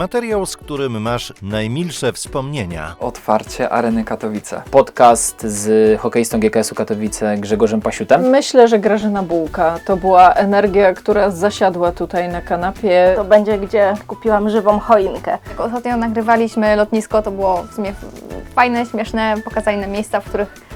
Materiał, z którym masz najmilsze wspomnienia. Otwarcie Areny Katowice. Podcast z hokeistą GKS-u Katowice Grzegorzem Pasiutem. Myślę, że Grażyna Bułka to była energia, która zasiadła tutaj na kanapie. To będzie, gdzie kupiłam żywą choinkę. Jak ostatnio nagrywaliśmy lotnisko, to było w sumie fajne, śmieszne, pokazali nam miejsca, w których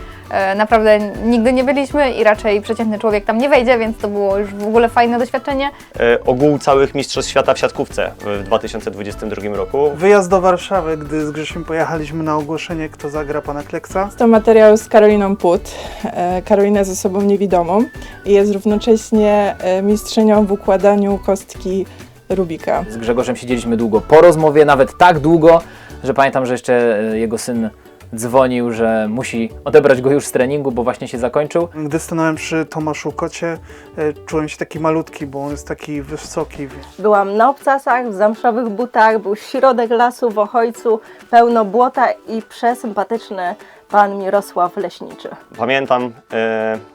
naprawdę nigdy nie byliśmy i raczej przeciętny człowiek tam nie wejdzie, więc to było już w ogóle fajne doświadczenie. e, ogół całych Mistrzostw Świata w siatkówce w 2022 roku. Wyjazd do Warszawy, gdy z Grzesiem pojechaliśmy na ogłoszenie, kto zagra pana Kleksa. To materiał z Karoliną Put. E, Karolina jest osobą niewidomą i jest równocześnie e, mistrzynią w układaniu kostki Rubika. Z Grzegorzem siedzieliśmy długo po rozmowie, nawet tak długo, że pamiętam, że jeszcze e, jego syn dzwonił, że musi odebrać go już z treningu, bo właśnie się zakończył. Gdy stanąłem przy Tomaszu Kocie, e, czułem się taki malutki, bo on jest taki wysoki. Byłam na obcasach, w zamszowych butach, był środek lasu w Ochojcu, pełno błota i przesympatyczny pan Mirosław Leśniczy. Pamiętam, e,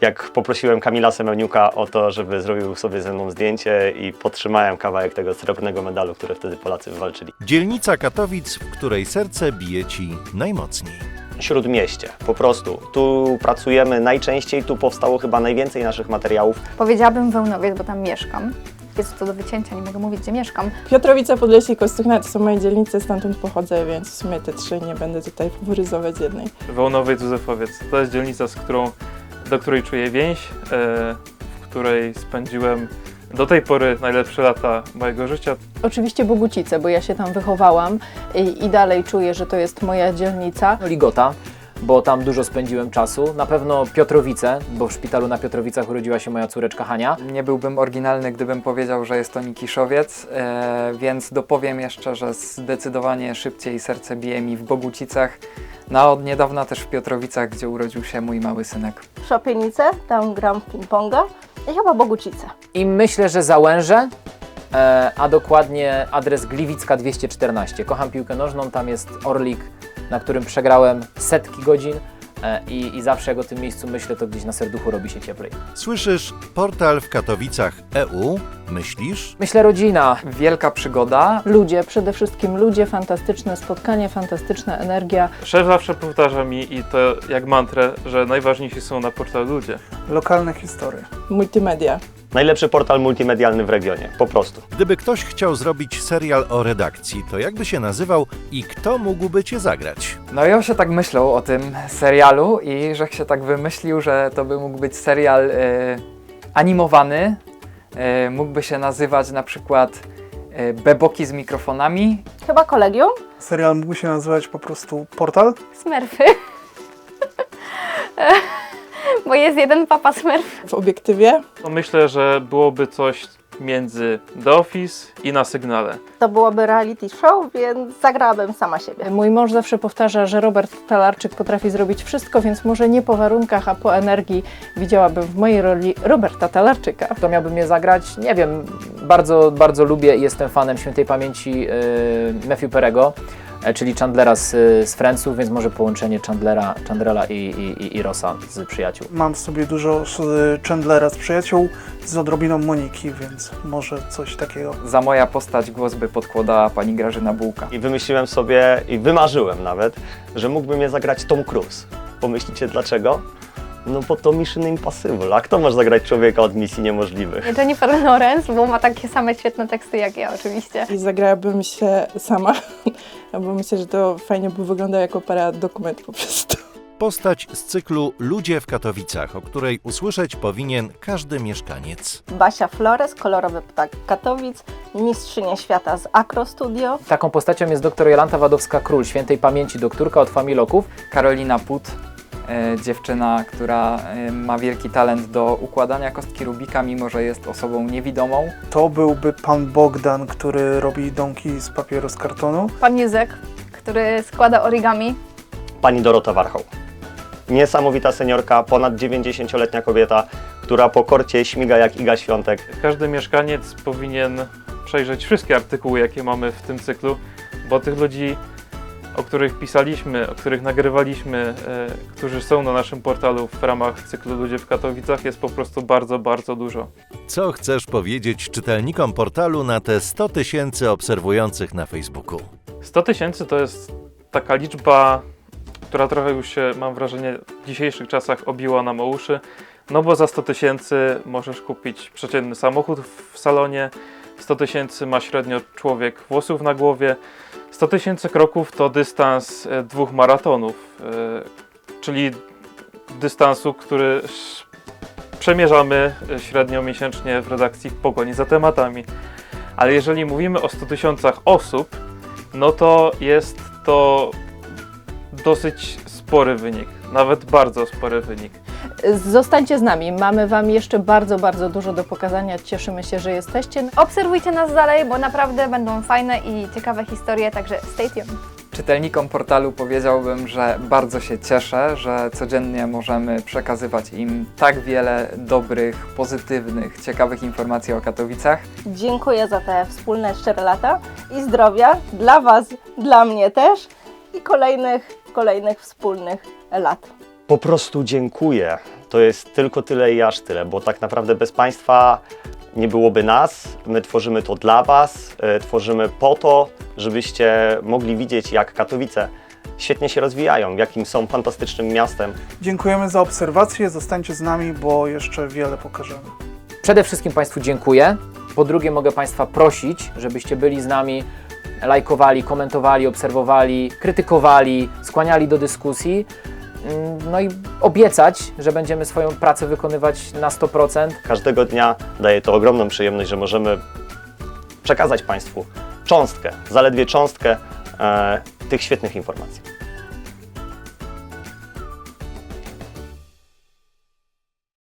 jak poprosiłem Kamila Semeniuka o to, żeby zrobił sobie ze mną zdjęcie i podtrzymałem kawałek tego srebrnego medalu, które wtedy Polacy wywalczyli. Dzielnica Katowic, w której serce bije ci najmocniej. Śródmieście, po prostu. Tu pracujemy najczęściej, tu powstało chyba najwięcej naszych materiałów. Powiedziałabym Wełnowiec, bo tam mieszkam. Jest to do wycięcia, nie mogę mówić, gdzie mieszkam. Piotrowica, Podlesie i Kostuchna to są moje dzielnice, stamtąd pochodzę, więc w sumie te trzy nie będę tutaj faworyzować jednej. Wołnowiec Józefowiec. To jest dzielnica, z którą, do której czuję więź, e, w której spędziłem do tej pory najlepsze lata mojego życia. Oczywiście Bogucice, bo ja się tam wychowałam i, i dalej czuję, że to jest moja dzielnica. Ligota, bo tam dużo spędziłem czasu. Na pewno Piotrowice, bo w szpitalu na Piotrowicach urodziła się moja córeczka Hania. Nie byłbym oryginalny, gdybym powiedział, że jest to Nikiszowiec, e, więc dopowiem jeszcze, że zdecydowanie szybciej serce bije mi w Bogucicach, no od niedawna też w Piotrowicach, gdzie urodził się mój mały synek. Szopienice, tam gram w ping-ponga i chyba Bogucice. I myślę, że Załęże, e, a dokładnie adres Gliwicka 214. Kocham piłkę nożną, tam jest Orlik, na którym przegrałem setki godzin e, i, i zawsze jak o tym miejscu myślę, to gdzieś na serduchu robi się cieplej. Słyszysz portal w Katowicach EU? Myślisz? Myślę rodzina, Wielka przygoda, Ludzie, przede wszystkim ludzie, fantastyczne spotkanie, fantastyczna energia. Szef zawsze powtarza mi i to jak mantrę, że najważniejsi są na portalu ludzie. Lokalne historie. Multimedia. Najlepszy portal multimedialny w regionie, po prostu. Gdyby ktoś chciał zrobić serial o redakcji, to jakby się nazywał i kto mógłby cię zagrać? No ja się tak myślał o tym serialu i że się tak wymyślił, że to by mógł być serial e, animowany. E, mógłby się nazywać na przykład e, Beboki z mikrofonami. Chyba kolegium? Serial mógł się nazywać po prostu Portal. Smurfy. Bo jest jeden papa smurf. W obiektywie No myślę, że byłoby coś między The Office i na sygnale. To byłoby reality show, więc zagrałabym sama siebie. Mój mąż zawsze powtarza, że Robert Talarczyk potrafi zrobić wszystko, więc może nie po warunkach, a po energii widziałabym w mojej roli Roberta Talarczyka. kto miałby mnie zagrać? Nie wiem, bardzo, bardzo lubię i jestem fanem świętej pamięci e, Matthew Perego, czyli Chandlera z, z Friendsów, więc może połączenie Chandlera, Chandlera i, i, i- i Rossa z przyjaciół. Mam w sobie dużo z Chandlera z przyjaciół, z odrobiną Moniki, więc może coś takiego. Za moja postać głos by podkładała pani Grażyna Bułka. I wymyśliłem sobie, i wymarzyłem nawet, że mógłby mnie zagrać Tom Cruise. Pomyślicie dlaczego? No bo to Mission Impossible. A kto może zagrać człowieka od misji niemożliwych? Jennifer Lawrence, bo ma takie same świetne teksty jak ja oczywiście. i zagrałabym się sama, bo myślę, że to fajnie by wyglądał jako para dokument po prostu. Postać z cyklu Ludzie w Katowicach, o której usłyszeć powinien każdy mieszkaniec. Basia Flores, kolorowy ptak Katowic, mistrzynia świata z Acro Studio. Taką postacią jest dr Jolanta Wadowska-Król, świętej pamięci doktorka od Familoków. Karolina Put, dziewczyna, która e, ma wielki talent do układania kostki Rubika, mimo że jest osobą niewidomą. To byłby pan Bogdan, który robi domki z papieru z kartonu. Pan Józek, który składa origami. Pani Dorota Warchoł. Niesamowita seniorka, ponad 90-letnia kobieta, która po korcie śmiga jak Iga Świątek. Każdy mieszkaniec powinien przejrzeć wszystkie artykuły, jakie mamy w tym cyklu, bo tych ludzi o których pisaliśmy, o których nagrywaliśmy, e, którzy są na naszym portalu w ramach cyklu Ludzie w Katowicach jest po prostu bardzo, bardzo dużo. Co chcesz powiedzieć czytelnikom portalu na te 100 tysięcy obserwujących na Facebooku? 100 tysięcy to jest taka liczba, która trochę już się, mam wrażenie, w dzisiejszych czasach obiła nam o uszy. No bo za 100 tysięcy możesz kupić przeciętny samochód w salonie, 100 tysięcy ma średnio człowiek włosów na głowie, 100 tysięcy kroków to dystans e, dwóch maratonów, e, czyli dystansu, który przemierzamy e, średnio miesięcznie w redakcji w pogoni za tematami. Ale jeżeli mówimy o 100 tysiącach osób, no to jest to dosyć spory wynik, nawet bardzo spory wynik. Zostańcie z nami, mamy Wam jeszcze bardzo, bardzo dużo do pokazania. Cieszymy się, że jesteście. Obserwujcie nas dalej, bo naprawdę będą fajne i ciekawe historie, także stay tuned. Czytelnikom portalu powiedziałbym, że bardzo się cieszę, że codziennie możemy przekazywać im tak wiele dobrych, pozytywnych, ciekawych informacji o Katowicach. Dziękuję za te wspólne 4 lata i zdrowia dla Was, dla mnie też i kolejnych, kolejnych wspólnych lat. Po prostu dziękuję. To jest tylko tyle i aż tyle, bo tak naprawdę bez Państwa nie byłoby nas. My tworzymy to dla Was, e, tworzymy po to, żebyście mogli widzieć, jak Katowice świetnie się rozwijają, jakim są fantastycznym miastem. Dziękujemy za obserwację, zostańcie z nami, bo jeszcze wiele pokażemy. Przede wszystkim Państwu dziękuję. Po drugie, mogę Państwa prosić, żebyście byli z nami, lajkowali, komentowali, obserwowali, krytykowali, skłaniali do dyskusji. Mm, No i obiecać, że będziemy swoją pracę wykonywać na 100%. Każdego dnia daje to ogromną przyjemność, że możemy przekazać Państwu cząstkę, zaledwie cząstkę e, tych świetnych informacji.